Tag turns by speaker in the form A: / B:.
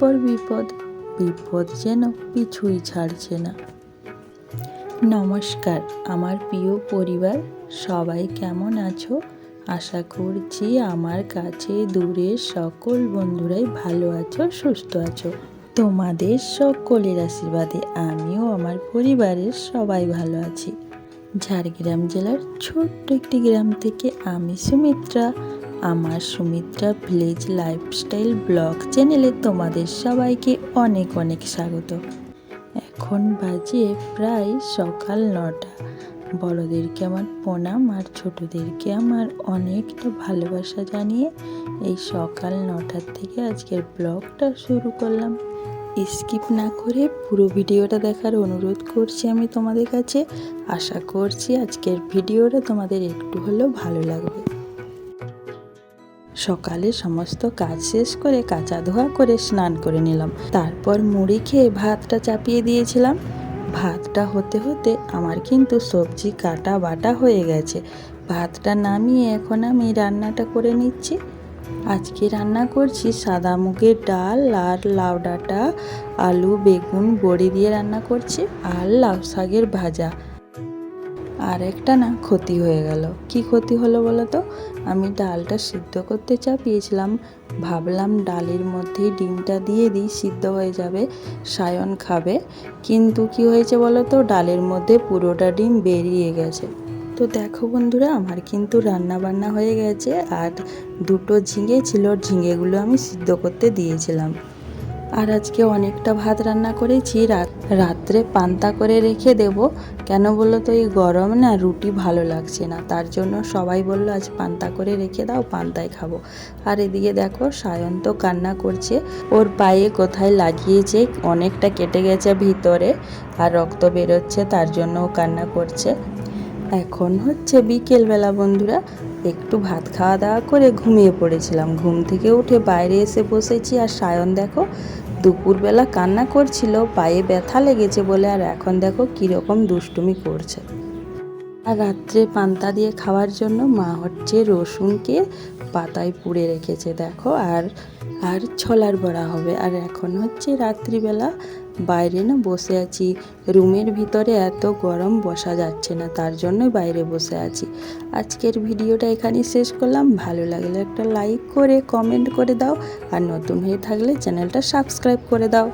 A: পর বিপদ বিপদ যেন পিছুই ছাড়ছে না। নমস্কার, আমার প্রিয় পরিবার, সবাই কেমন আছো? আশা করছি আমার কাছে দূরের সকল বন্ধুরাই ভালো আছো, সুস্থ আছো। তোমাদের সকলের আশীর্বাদে আমিও আমার পরিবারের সবাই ভালো আছি। ঝাড়গ্রাম জেলার ছোট্ট একটি গ্রাম থেকে আমি সুমিত্রা। আমার সুমিত্রা ভিলেজ লাইফস্টাইল ব্লগ চ্যানেলে তোমাদের সবাইকে অনেক অনেক স্বাগত। এখন বাজে প্রায় সকাল নটা। বড়দেরকে আমার প্রণাম আর ছোটদেরকে আমার অনেকটা ভালোবাসা জানিয়ে এই সকাল নটার থেকে আজকের ব্লগটা শুরু করলাম। স্কিপ না করে পুরো ভিডিওটা দেখার অনুরোধ করছি আমি তোমাদের কাছে। আশা করছি আজকের ভিডিওটা তোমাদের একটু হলেও ভালো লাগবে। সকালে সমস্ত কাজ শেষ করে কাঁচা ধোয়া করে স্নান করে নিলাম। তারপর মুড়ি খেয়ে ভাতটা চাপিয়ে দিয়েছিলাম। ভাতটা হতে হতে আমার কিন্তু সবজি কাটা বাটা হয়ে গেছে। ভাতটা নামিয়ে এখন আমি রান্নাটা করে নিচ্ছি। আজকে রান্না করছি সাদা মুগের ডাল আর লাউ ডাঁটা, আলু, বেগুন, বড়ি দিয়ে রান্না করছি, আর লাউ শাকের ভাজা। আর একটা না ক্ষতি হয়ে গেল। কি ক্ষতি হলো বলো তো? আমি ডালটা সিদ্ধ করতে চাপিয়েছিলাম। ভাবলাম ডালের মধ্যেই ডিমটা দিয়ে দিই, সিদ্ধ হয়ে যাবে, সায়ন খাবে। কিন্তু কি হয়েছে বলো তো? ডালের মধ্যে পুরোটা ডিম বেরিয়ে গেছে। তো দেখো বন্ধুরা, আমার কিন্তু রান্না বান্না হয়ে গেছে। আর দুটো ঝিঙে ছিল, ঝিঙেগুলো আমি সিদ্ধ করতে দিয়েছিলাম। আর আজকে অনেকটা ভাত রান্না করেছি। রাত, রাত্রে পান্তা করে রেখে দেব। কেন বলল তো, এই গরম না রুটি ভালো লাগছে না। তার জন্য সবাই বলল, আজ পান্তা করে রেখে দাও পান্তায় খাব। আর এদিকে দেখো, সায়ন তো কান্না করছে। ওর পায়ে কোথায় লাগিয়েছে, অনেকটা কেটে গেছে ভিতরে। আর রক্ত বেরোচ্ছে, তার জন্য ও কান্না করছে। এখন হচ্ছে বিকেলবেলা বন্ধুরা, একটু ভাত খাওয়া দাওয়া করে ঘুমিয়ে পড়েছিলাম। ঘুম থেকে উঠে বাইরে এসে বসেছি। আর সায়ন দেখো, দুপুরবেলা কান্না করছিল, পায়ে ব্যথা লেগেছে বলে। আর এখন দেখো কীরকম দুষ্টুমি করছে। আর রাত্রে পান্তা দিয়ে খাওয়ার জন্য মা হচ্ছে রসুনকে পাতায় পুড়ে রেখেছে, দেখো। আর আর ছোলার বড়া হবে। আর এখন হচ্ছে রাত্রিবেলা বাইরে না বসে আছি। রুমের ভিতরে এত গরম বসা যাচ্ছে না, তার জন্য বাইরে বসে আছি। আজকের ভিডিওটা এখানেই শেষ করলাম। ভালো লাগলে একটা লাইক করে, কমেন্ট করে দাও। আর নতুন হয়ে থাকলে চ্যানেলটা সাবস্ক্রাইব করে দাও।